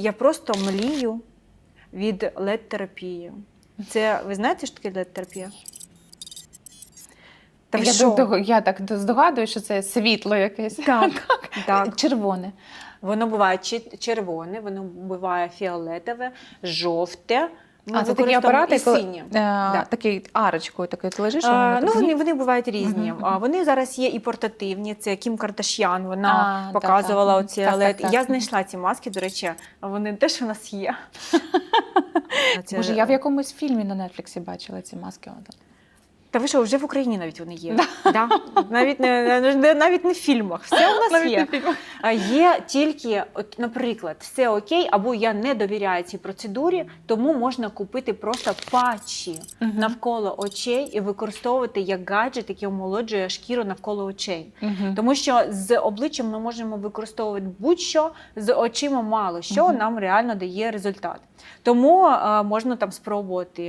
Я просто млію від LED-терапії. Це ви знаєте, що таке LED-терапія? Та я, що? я так здогадую, що це світло якесь. Так, так. Червоне. Воно буває червоне, воно буває фіолетове, жовте. Ми а це такі апарати, коли е, такий арочкою, такий ти лежиш. А, ну, вони, вони бувають різні. А. Вони зараз є і портативні. Це Кім Кардашян, вона А, показувала так, оці Так, LED. так, так. Я знайшла ці маски, до речі, вони теж у нас є. Може, я в якомусь фільмі на Нетфліксі бачила ці маски. Та ви що, вже в Україні навіть вони є. Да. Навіть, не, не- навіть не в фільмах. Все у нас є. А Є тільки, наприклад, все окей, або я не довіряю цій процедурі, тому можна купити просто патчі Мгм. навколо очей і використовувати як гаджет, який омолоджує шкіру навколо очей. Мгм. Тому що з обличчям ми можемо використовувати будь-що, з очима мало що Мгм. нам реально дає результат. Тому е, можна там спробувати